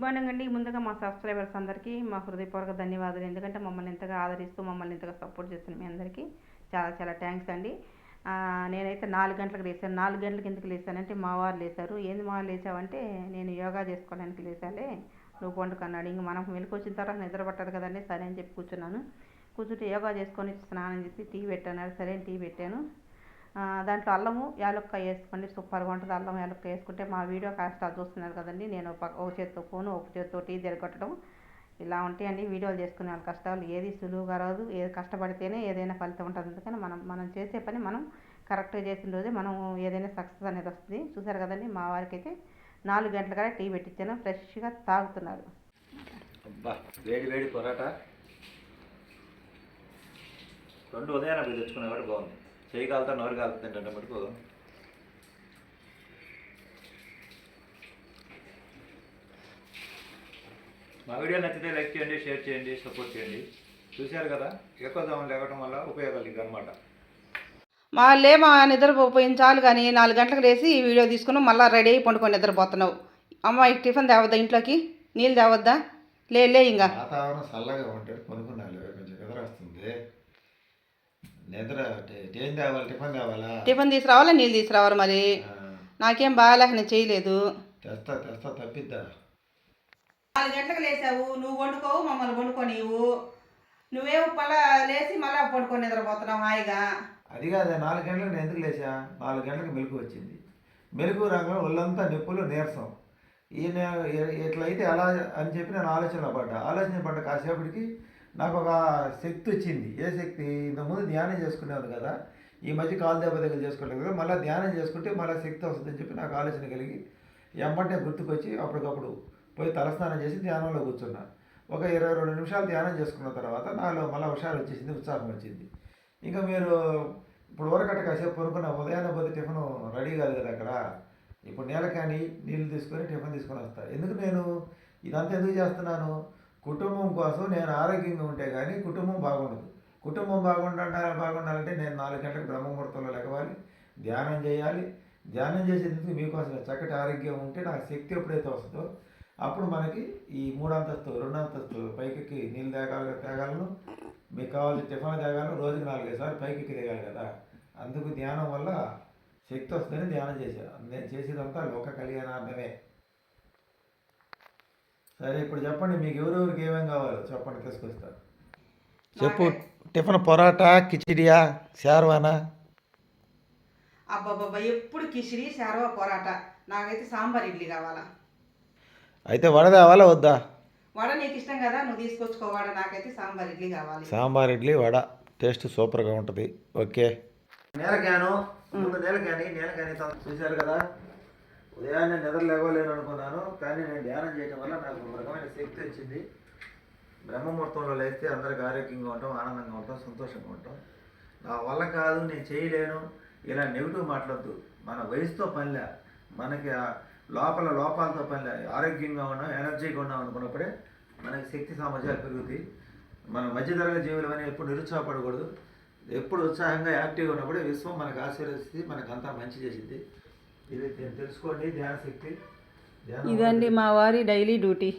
Morning అండి ముందుగా మా సబ్స్క్రైబర్స్ అందరికీ మా హృదయపూర్వక ధన్యవాదాలు. ఎందుకంటే మమ్మల్ని ఇంతగా ఆదరిస్తూ మమ్మల్ని ఇంతగా సపోర్ట్ చేస్తున్న మీ అందరికీ చాలా చాలా థ్యాంక్స్ అండి. నేనైతే నాలుగు గంటలకు లేచాను. నాలుగు గంటలకు ఎందుకు లేచానంటే మా వారు లేచారు. ఏంది మా లేచావంటే నేను యోగా చేసుకోవడానికి లేచాలే. నువ్వు పండుకన్నాడు ఇంక మనం వెలికి వచ్చిన తర్వాత నిద్ర పట్టదు కదండి. సరే అని చెప్పి కూర్చున్నాను. కూర్చుంటే యోగా చేసుకొని స్నానం చేసి టీ పెట్టాను సరే టీ పెట్టాను. దాంట్లో అల్లము యాలక్కాయ వేసుకోండి సూపర్గా ఉంటుంది. అల్లం యాలక్కాయ వేసుకుంటే మా వీడియో కాస్త చూస్తున్నారు కదండి. నేను ఒక చేత్తో ఫోను ఒక చేత్తో టీ జరగొట్టడం ఇలా ఉంటాయండి. వీడియోలు చేసుకునే వాళ్ళ కష్టాలు. ఏది సులువుగా రాదు ఏది కష్టపడితేనే ఏదైనా ఫలితం ఉంటుంది. అందుకని మనం మనం చేసే పని మనం కరెక్ట్గా చేసిన రోజే మనం ఏదైనా సక్సెస్ అనేది వస్తుంది. చూసారు కదండి మా వారికి అయితే నాలుగు గంటల కదా టీ పెట్టించాను ఫ్రెష్గా తాగుతున్నారు. వేడి వేడి పొరాటా. రెండు ఉదయాన్నే తెచ్చుకునేవాడు బాగుంది. చేయి కాలుతా నోరు కాలుతుంది ఏంటంటే మటుకు. మా వీడియో నచ్చితే లైక్ చేయండి షేర్ చేయండి సపోర్ట్ చేయండి. చూశారు కదా ఎక్కువ జాములు లేవడం వల్ల ఉపయోగాలు ఇక అనమాట మా లేమా నిద్రపోయిన చాలు కానీ నాలుగు గంటలకు లేచి ఈ వీడియో తీసుకున్నావు మళ్ళీ రెడీ అయ్యి పండుకొని నిద్రపోతున్నావు. అమ్మ ఈ టిఫిన్ తేవద్దా ఇంట్లోకి? నీళ్ళు తేవద్దా? లే లే ఇంకా వాతావరణం చల్లగా కొనుక్కున్నాను నిద్ర ఏం తేవాలి టిఫిన్ తేవాలా టిఫిన్ తీసుకురావాలా నీళ్ళు తీసుకురావాలి మరి? నాకేం బాగాలేక నేను చేయలేదు. తెస్తా తెస్తా తప్పిద్దా? నాలుగు గంటలకు లేసావు నువ్వు వండుకోవు మమ్మల్ని వండుకోనివు నువ్వేమో మళ్ళా లేచి మళ్ళీ పడుకొని నిద్రపోతున్నావు హాయిగా. అది కాదు నాలుగు గంటలకు నేను ఎందుకు లేచా? నాలుగు గంటలకు మెలకు వచ్చింది. మెలకు రంగంలో ఒళ్ళంతా నొప్పులు నీరసం. ఈయన ఎ- ఎట్లయితే అలా అని చెప్పి నేను ఆలోచనలో పడ్డా. ఆలోచన పడ్డ కాసేపటికి నాకు ఒక శక్తి వచ్చింది. ఏ శక్తి? ఇంతకుముందు ధ్యానం చేసుకునేవాడు కదా. ఈ మధ్య కాలు దెబ్బ దగ్గర చేసుకోలేదు కదా. మళ్ళీ ధ్యానం చేసుకుంటే మళ్ళీ శక్తి వస్తుందని చెప్పి నాకు ఆలోచన కలిగి ఎంబటే గుర్తుకొచ్చి అప్పటికప్పుడు పోయి తలస్నానం చేసి ధ్యానంలో కూర్చున్నా. ఒక ఇరవై రెండు నిమిషాలు ధ్యానం చేసుకున్న తర్వాత నాలో మళ్ళీ హుషారు వచ్చేసింది ఉత్సాహం వచ్చింది. ఇంకా మీరు ఇప్పుడు వరకట కాసేపు కొనుక్కున్న ఉదయాన్నే పోతే టిఫిన్ రెడీ కాదు కదా అక్కడ. ఇప్పుడు నేల కానీ నీళ్ళు తీసుకొని టిఫిన్ తీసుకొని వస్తా. ఎందుకు నేను ఇదంతా ఎందుకు చేస్తున్నాను? కుటుంబం కోసం నేను ఆరోగ్యంగా ఉంటే కానీ కుటుంబం బాగుండదు. కుటుంబం బాగుండాల బాగుండాలంటే నేను నాలుగు గంటలకు బ్రహ్మముహూర్తంలో లెగవాలి ధ్యానం చేయాలి. ధ్యానం చేసేందుకు మీకోసం చక్కటి ఆరోగ్యం ఉంటే నాకు శక్తి ఎప్పుడైతే వస్తుందో అప్పుడు మనకి ఈ మూడంతస్తు రెండంతస్తు రెండు పైకి నీళ్ళు తేగాలి తేగలను? మీకు కావాల్సిన టిఫిన్ తేగాలను? రోజుకి నాలుగైదు సార్లు పైకి దిగాలి కదా. అందుకు ధ్యానం వల్ల శక్తి వస్తుందని ధ్యానం చేశాను. నేను చేసేదంతా లోక కళ్యాణార్థమే. సరే ఇప్పుడు చెప్పండి మీకు ఎవరెవరికి ఏమేం కావాలో? చెప్పండి తీసుకొస్తారు చెప్పు. టిఫిన్ పొరాటా కిచిడియా శార్వానా అబ్బాబ్బా ఎప్పుడు కిచిడి శారవ పొరాట? నాకైతే సాంబార్ ఇడ్లీ కావాలా. అయితే వడ తేవాలా వద్దా? వడ నీకు ఇష్టం కదా నువ్వు తీసుకొచ్చుకో. వడ నాకైతే సాంబార్ ఇడ్లీ కావాలి. సాంబార్ ఇడ్లీ వడ. టేస్ట్ సూపర్గా ఉంటుంది. ఓకే. నేల క్యాను ముందు నేల క్యాని నేల క్యాని చూశారు కదా. ఉదయాన్నే నిద్ర లేవలేను అనుకున్నాను కానీ నేను ధ్యానం చేయడం వల్ల నాకు ఒక రకమైన శక్తి వచ్చింది. బ్రహ్మముహూర్తంలో లేస్తే అందరికి ఆరోగ్యంగా ఉంటాం ఆనందంగా ఉంటాం సంతోషంగా ఉంటాం. నా వల్ల కాదు నేను చేయలేను. ఇలా నెగిటివ్ మాట్లాడద్దు. మన వయసుతో పనిలే. మనకి లోపల లోపాలతో పనిలే. ఆరోగ్యంగా ఉన్నాం ఎనర్జీగా ఉన్నాం అనుకున్నప్పుడే మనకి శక్తి సామర్థ్యాలు పెరుగుతాయి. మన మధ్యతరగతి జీవులు అని ఎప్పుడు నిరుత్సాహపడకూడదు. ఎప్పుడు ఉత్సాహంగా యాక్టివ్గా ఉన్నప్పుడే విశ్వం మనకు ఆశీర్వదిస్తుంది మనకు అంతా మంచి చేసింది. ఇది తెలుసుకోండి ధ్యాన శక్తి. ఇదండి మా వారి డైలీ డ్యూటీ.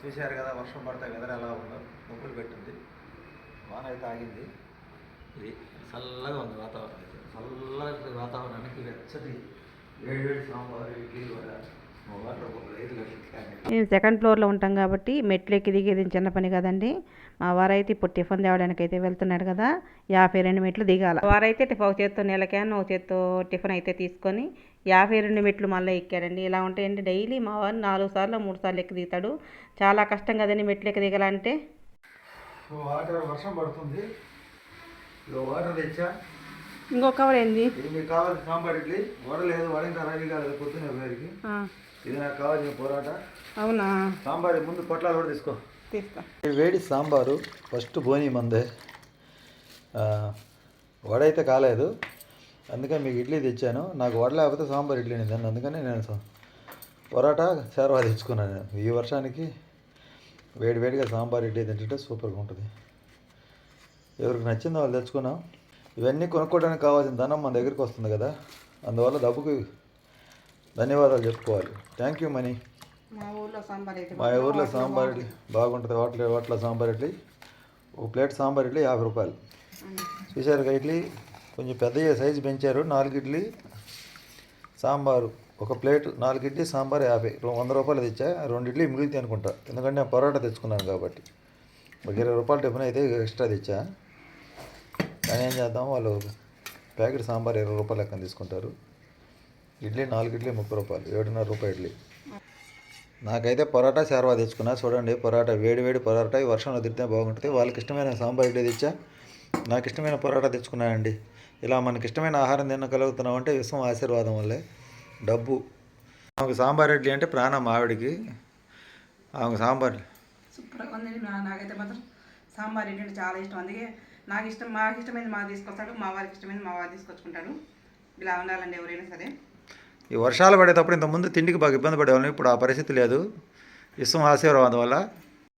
చూశారు కదా వర్షం పడతా వెదర్ ఎలా ఉందో. ముగ్గులు పెట్టింది. వాన అయితే ఆగింది. ఇది చల్లగా ఉంది వాతావరణం అయితే. చల్లగా వాతావరణానికి వెచ్చటి వేడి వేడి సాంబారు ఇడ్లీ వడ మేము సెకండ్ ఫ్లోర్లో ఉంటాం కాబట్టి మెట్లు ఎక్కి దిగేది చిన్న పని కదండి. మా వారైతే ఇప్పుడు టిఫిన్ తేవడానికి అయితే వెళ్తున్నాడు కదా యాభై రెండు మెట్లు దిగాల. వారైతే ఒక చేత్తో నెల క్యాన్ ఒక చేత్తో టిఫిన్ అయితే తీసుకొని యాభై రెండు మెట్లు మళ్ళీ ఎక్కాడండి. ఇలా ఉంటాయండి డైలీ. మా వారు నాలుగు సార్లు మూడు సార్లు ఎక్కి దిగుతాడు. చాలా కష్టం కదండి మెట్లు ఎక్కి దిగాలంటే వాటర్ వర్షం పడుతుంది. ఇక వాటర్ తెచ్చా? ఇంకొక కవర్ ఏంది? ఇది మీకు కావాల్సిన సాంబార్ ఇడ్లీ. వడ లేదు వడ ఇంకా రెడీ కాలేదు పొద్దున్న వేడికి. ఇది నాకు కావాల్సిన పొరాటా. అవునా? సాంబార్ ముందు పొట్లాలు కూడా తీసుకో. తీస్తా. వేడి సాంబారు ఫస్ట్ బోని మందే. ఆ, వడ అయితే కాలేదు. అందుకని మీకు ఇడ్లీ తెచ్చాను. నాకు వడ లేకపోతే సాంబార్ ఇడ్లీ తిన్నాను అందుకని నేను పొరాటా శారవా తెచ్చుకున్నాను నేను. ఈ వర్షానికి వేడి వేడిగా సాంబార్ ఇడ్లీ తింటుంటే సూపర్గా ఉంటుంది. ఎవరికి నచ్చిందో వాళ్ళు తెచ్చుకున్నాం ఇవన్నీ కొనుక్కోవడానికి కావాల్సిన ధనం మన దగ్గరికి వస్తుంది కదా. అందువల్ల డబ్బుకి ధన్యవాదాలు చెప్పుకోవాలి. థ్యాంక్ యూ మనీ మా ఊర్లో సాంబార్ మా ఊర్లో సాంబార్ ఇడ్లీ బాగుంటుంది. Hotel hotel sambar idli. ఒక ప్లేట్ సాంబార్ ఇడ్లీ యాభై రూపాయలు. కదా ఇడ్లీ? కొంచెం పెద్ద సైజు పెంచారు. నాలుగు ఇడ్లీ సాంబారు ఒక ప్లేట్ నాలుగు ఇడ్లీ సాంబార్ యాభై. వంద రూపాయలు తెచ్చా. రెండు ఇడ్లీ మిగులుతాయి అనుకుంటా. ఎందుకంటే నేను పరోటా తెచ్చుకున్నాను కాబట్టి. ఒక ఇరవై రూపాయలు టిఫిన్ అయితే ఎక్స్ట్రా తెచ్చా. కానీ ఏం చేద్దాం? వాళ్ళు ప్యాకెట్ సాంబార్ ఇరవై రూపాయలు లెక్కన తీసుకుంటారు. ఇడ్లీ నాలుగు ఇడ్లీ ముప్పై రూపాయలు ఏడున్నర రూపాయలు ఇడ్లీ. నాకైతే పరోటా శార్వా తెచ్చుకున్నా. చూడండి పరోటా వేడి వేడి పరోటా. ఈ వర్షంలో తింటే బాగుంటుంది. వాళ్ళకి ఇష్టమైన సాంబార్ ఇడ్లీ తెచ్చా? నాకు ఇష్టమైన పరోటా తెచ్చుకున్నానండి ఇలా మనకి ఇష్టమైన ఆహారం తినగలుగుతున్నాం అంటే విశ్వం ఆశీర్వాదం వల్లే. డబ్బు. ఆమెకు సాంబార్ ఇడ్లీ అంటే ప్రాణం ఆవిడికి. ఆమెకు సాంబార్ సూపర్గా ఉంది. నాకైతే మాత్రం సాంబార్ ఇడ్లీ అంటే చాలా ఇష్టం. అందుకే నాకు ఇష్టం మాకు ఇష్టమైనది మాకు తీసుకొస్తాడు మా వారికి ఇష్టమైనది మా వారు తీసుకొచ్చుకుంటాడు. ఇలా ఉండాలండి ఎవరైనా సరే. ఈ వర్షాలు పడేటప్పుడు ఇంతకుముందు తిండికి బాగా ఇబ్బంది పడేవాళ్ళం ఇప్పుడు ఆ పరిస్థితి లేదు. విశ్వం ఆశీర్వాదం వల్ల